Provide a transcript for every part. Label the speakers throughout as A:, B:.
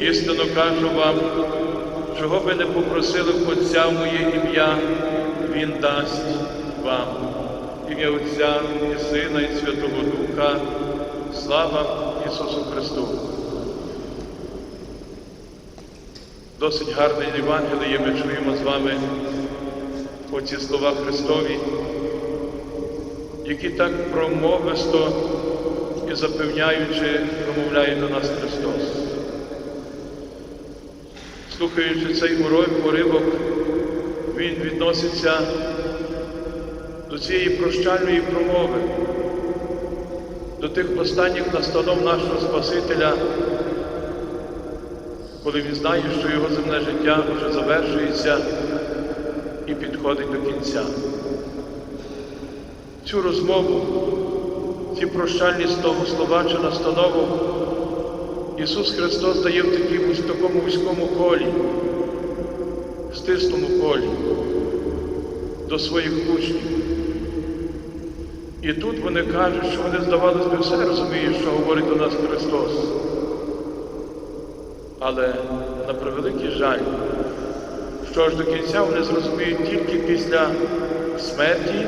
A: істинно кажу вам, чого ви не попросили в Отця моє ім'я, Він дасть вам. Ім'я Отця і Сина, і Святого Духа. Слава Ісусу Христу! Досить гарне Євангеліє ми чуємо з вами оці слова Христові, які так промовисто і запевняючи промовляє до нас Христос. Слухаючи цей урок, уривок, він відноситься до цієї прощальної промови, до тих останніх настанов нашого Спасителя, коли він знає, що його земне життя вже завершується і підходить до кінця. Цю розмову, ці прощальні слова чи настанову Ісус Христос дає в такому, в такому вузькому колі, стисному колі до своїх учнів. І тут вони кажуть, що вони, здавалось би, все розуміють, що говорить до нас Христос. Але на превеликий жаль, що аж до кінця вони зрозуміють тільки після смерті,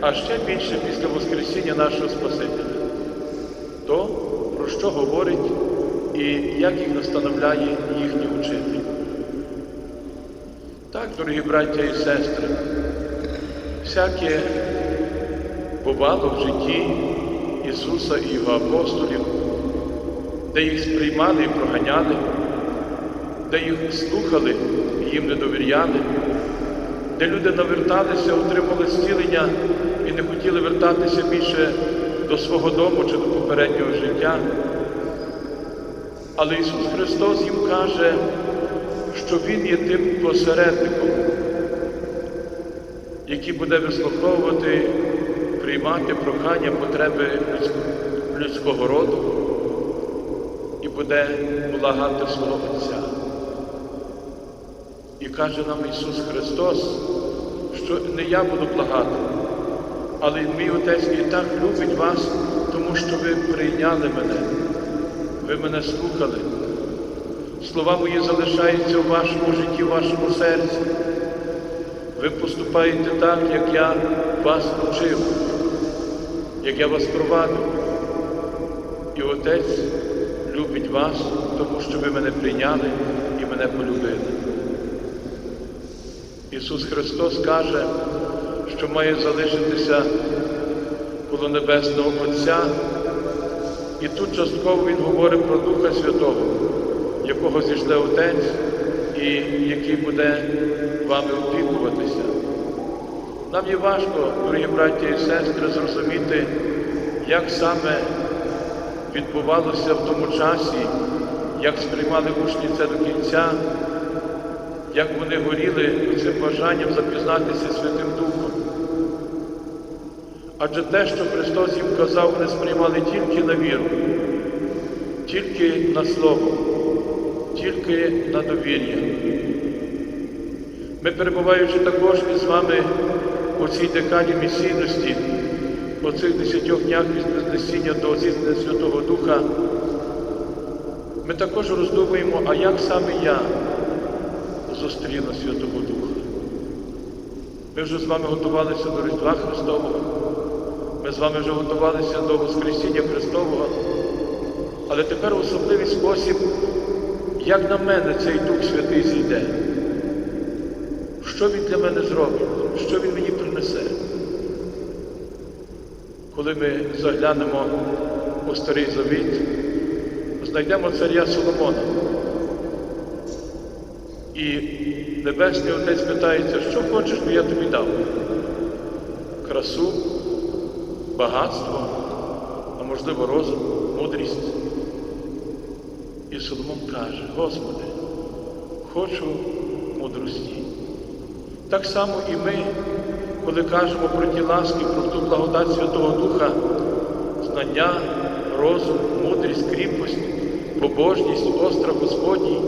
A: а ще більше після Воскресіння нашого Спасителя. То, про що говорить і як їх настановляє їхній учитель. Так, дорогі браття і сестри, всяке бувало в житті Ісуса і Його апостолів, де їх сприймали і проганяли, де їх слухали і їм не довіряли, де люди наверталися, отримали зцілення і не хотіли вертатися більше до свого дому чи до попереднього життя. Але Ісус Христос їм каже, що Він є тим посередником, який буде вислуховувати, приймати прохання, потреби людського роду і буде благати свого Отця. І каже нам Ісус Христос, що не я буду благати, але мій Отець і так любить вас, тому що ви прийняли мене, ви мене слухали. Слова мої залишаються у вашому житті, у вашому серці. Ви поступаєте так, як я вас учив, як я вас провадив. І Отець любить вас, тому що ви мене прийняли і мене полюбили. Ісус Христос каже, що має залишитися коло Небесного Отця, і тут частково Він говорить про Духа Святого, якого зійшли Отець і який буде вами опікуватися. Нам є важко, дорогі браті і сестри, зрозуміти, як саме відбувалося в тому часі, як сприймали учні це до кінця, як вони горіли цим бажанням запізнатися Святим Духом. Адже те, що Христос їм казав, вони сприймали тільки на віру, тільки на слово, тільки на довір'я. Ми, перебуваючи також із вами у цій декаді місійності, у цих десятьох днях від Вознесіння до зізнання Святого Духа, ми також роздумуємо, а як саме я зустріла Святого Духа. Ми вже з вами готувалися до Різдва Христового, ми з вами вже готувалися до Воскресіння Христового, але тепер особливий спосіб, як на мене цей Дух Святий зійде. Що він для мене зробить? Що він мені принесе? Коли ми заглянемо у Старий Завіт, знайдемо царя Соломона. І Небесний Отець питається, що хочеш, би я тобі дав? Красу, багатство, а можливо розум, мудрість. І Соломон каже, Господи, хочу мудрості. Так само і ми, коли кажемо про ті ласки, про ту благодать Святого Духа, знання, розум, мудрість, кріпость, побожність, острах Господній,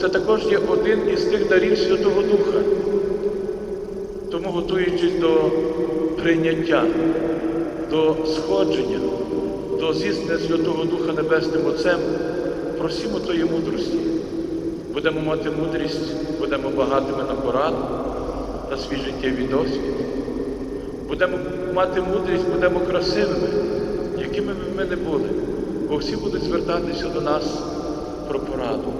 A: це також є один із тих дарів Святого Духа. Тому, готуючись до прийняття, до сходження, до зіснення Святого Духа Небесним Отцем, попросімо тої мудрості. Будемо мати мудрість, будемо багатими на пораду, на свій життєвий досвід. Будемо мати мудрість, будемо красивими, якими б ми не були, бо всі будуть звертатися до нас про пораду.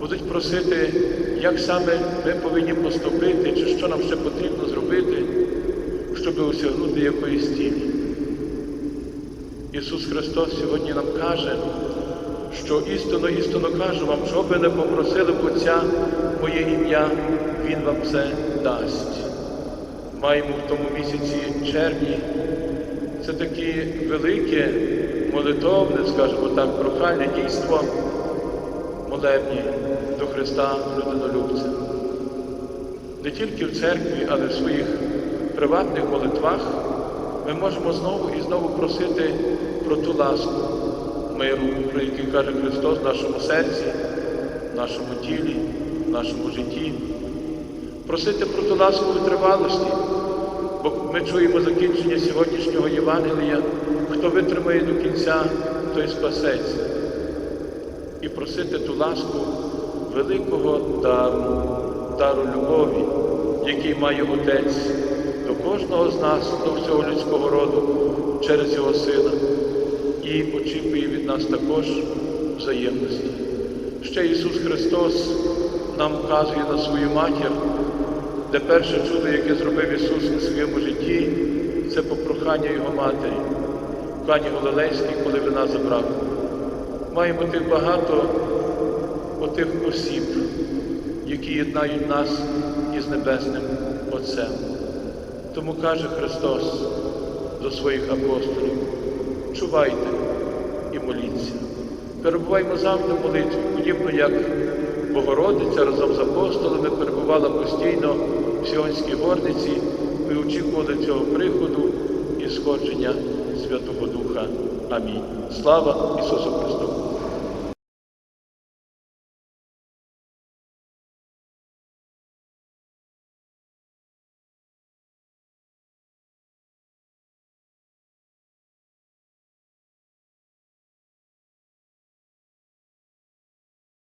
A: Будуть просити, як саме ми повинні поступити, чи що нам ще потрібно зробити, щоб осягнути якоїсь цілі. Ісус Христос сьогодні нам каже, що істинно, істинно кажу вам, що би не попросили в Отця моє ім'я, Він вам це дасть. Маємо в тому місяці червні. Це таке велике, молитовне, скажімо так, прохальне дійство молебні до Христа людинолюбця. Не тільки в церкві, але в своїх приватних молитвах ми можемо знову і знову просити про ту ласку миру, про який каже Христос в нашому серці, в нашому тілі, в нашому житті. Просити про ту ласку витривалості, бо ми чуємо закінчення сьогоднішнього Євангелія, хто витримає до кінця, той спасеться. І просити ту ласку великого дару, дару любові, який має Отець до кожного з нас, до всього людського роду через Його Сина, і очікує від нас також взаємності. Ще Ісус Христос нам вказує на свою матір, де перше чудо, яке зробив Ісус у своєму житті, це попрохання Його матері, в Кані Галилейській, коли вина забрав. Маємо тих багато отих осіб, які єднають нас із Небесним Отцем. Тому каже Христос до своїх апостолів, чувайте і моліться. Перебуваймо завжди в молитві, подібно як Богородиця разом з апостолами перебувала постійно в Сіонській горниці, ми очікували цього приходу і сходження Святого Духа. Амінь. Слава Ісусу